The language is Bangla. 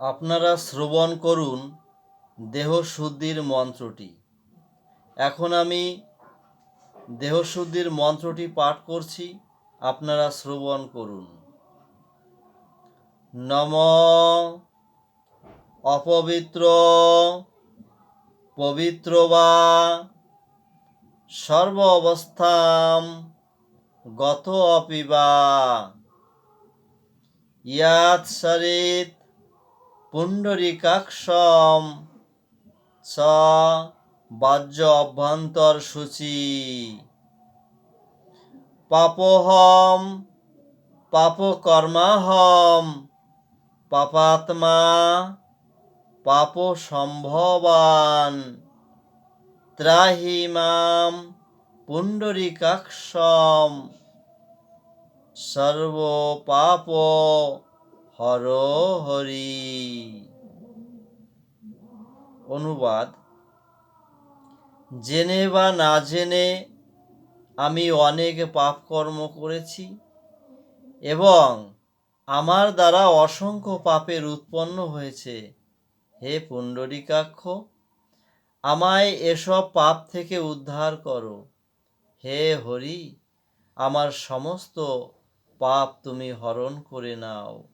আপনারা শ্রবণ করুন দেহশুদ্ধির মন্ত্রটি। এখন আমি দেহশুদ্ধির মন্ত্রটি পাঠ করছি, আপনারা শ্রবণ করুন। নম অপবিত্র পবিত্র বা সর্ব অবস্থাম গত অপিবা ইয়াত সরিত পুণ্ডরিকাক্ষম স বাহ্য অভ্যন্তর সূচি। পাপোহম পাপকর্মাহম পাপাত্মা পাপ সম্ভবান ত্রাহি মাম পুণ্ডরিকাক্ষম সর্ব পাপ হর হরি। অনুবাদ, জেনে বা না জেনে আমি অনেক পাপকর্ম করেছি এবং আমার দ্বারা অসংখ্য পাপের উৎপন্ন হয়েছে। হে পুণ্ডরিকাক্ষ, আমায় এসব পাপ থেকে উদ্ধার করো। হে হরি, আমার সমস্ত পাপ তুমি হরণ করে নাও।